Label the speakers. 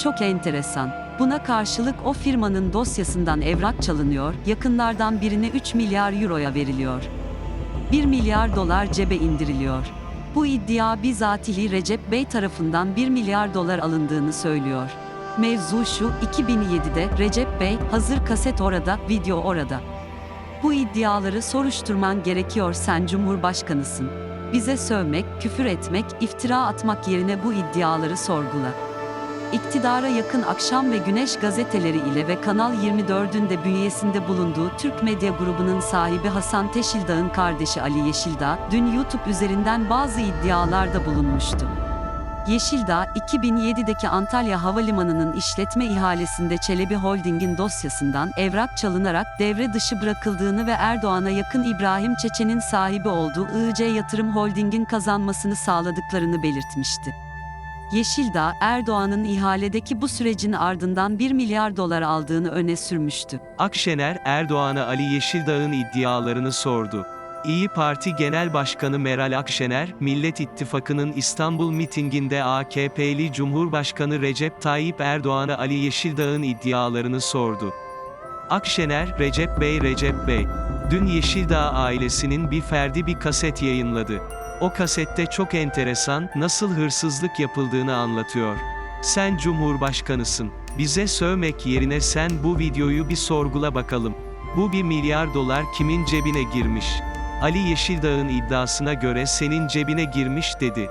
Speaker 1: çok enteresan. Buna karşılık o firmanın dosyasından evrak çalınıyor, yakınlardan birine 3 milyar euroya veriliyor. 1 milyar dolar cebe indiriliyor. Bu iddia bizatihi Recep Bey tarafından 1 milyar dolar alındığını söylüyor. Mevzu şu, 2007'de Recep Bey, hazır kaset orada, video orada. Bu iddiaları soruşturman gerekiyor sen Cumhurbaşkanısın. Bize sövmek, küfür etmek, iftira atmak yerine bu iddiaları sorgula. İktidara yakın Akşam ve Güneş gazeteleri ile ve Kanal 24'ün de bünyesinde bulunduğu Türk Medya Grubu'nun sahibi Hasan Teşildağ'ın kardeşi Ali Yeşildağ, dün YouTube üzerinden bazı iddialarda bulunmuştu. Yeşildağ, 2007'deki Antalya Havalimanı'nın işletme ihalesinde Çelebi Holding'in dosyasından evrak çalınarak devre dışı bırakıldığını ve Erdoğan'a yakın İbrahim Çeçen'in sahibi olduğu IC Yatırım Holding'in kazanmasını sağladıklarını belirtmişti. Yeşildağ, Erdoğan'ın ihaledeki bu sürecin ardından 1 milyar dolar aldığını öne sürmüştü.
Speaker 2: Akşener, Erdoğan'a Ali Yeşildağ'ın iddialarını sordu. İyi Parti Genel Başkanı Meral Akşener, Millet İttifakı'nın İstanbul mitinginde AKP'li Cumhurbaşkanı Recep Tayyip Erdoğan'a Ali Yeşildağ'ın iddialarını sordu. Akşener, Recep Bey Recep Bey. Dün Yeşildağ ailesinin bir ferdi bir kaset yayınladı. O kasette çok enteresan, nasıl hırsızlık yapıldığını anlatıyor. Sen Cumhurbaşkanısın. Bize sövmek yerine sen bu videoyu bir sorgula bakalım. Bu bir milyar dolar kimin cebine girmiş? Ali Yeşildağ'ın iddiasına göre senin cebine girmiş dedi.